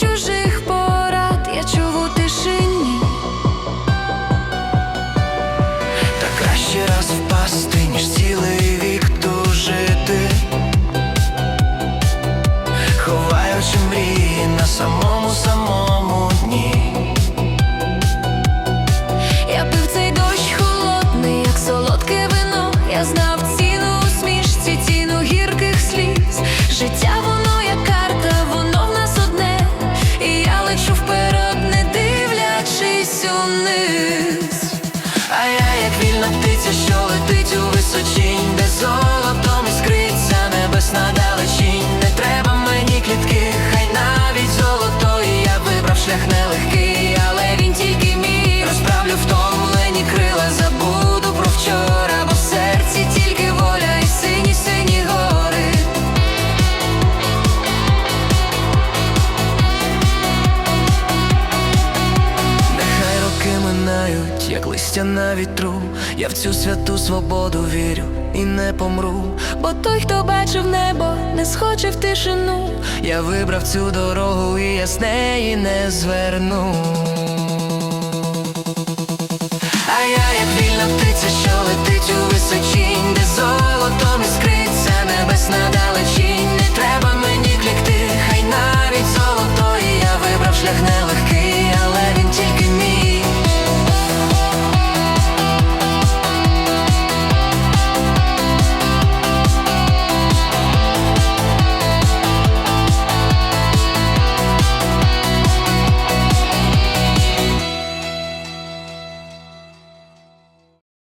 чужих порад я чув тишині. Та краще раз впасти, ніж цілий вік тужити, ховаючи мрії на самому live листя на вітру. Я в цю святу свободу вірю і не помру. Бо той, хто бачив небо, не схоче в тишину. Я вибрав цю дорогу, і я з неї не зверну. А я як вільна птиця, що летить у височінь,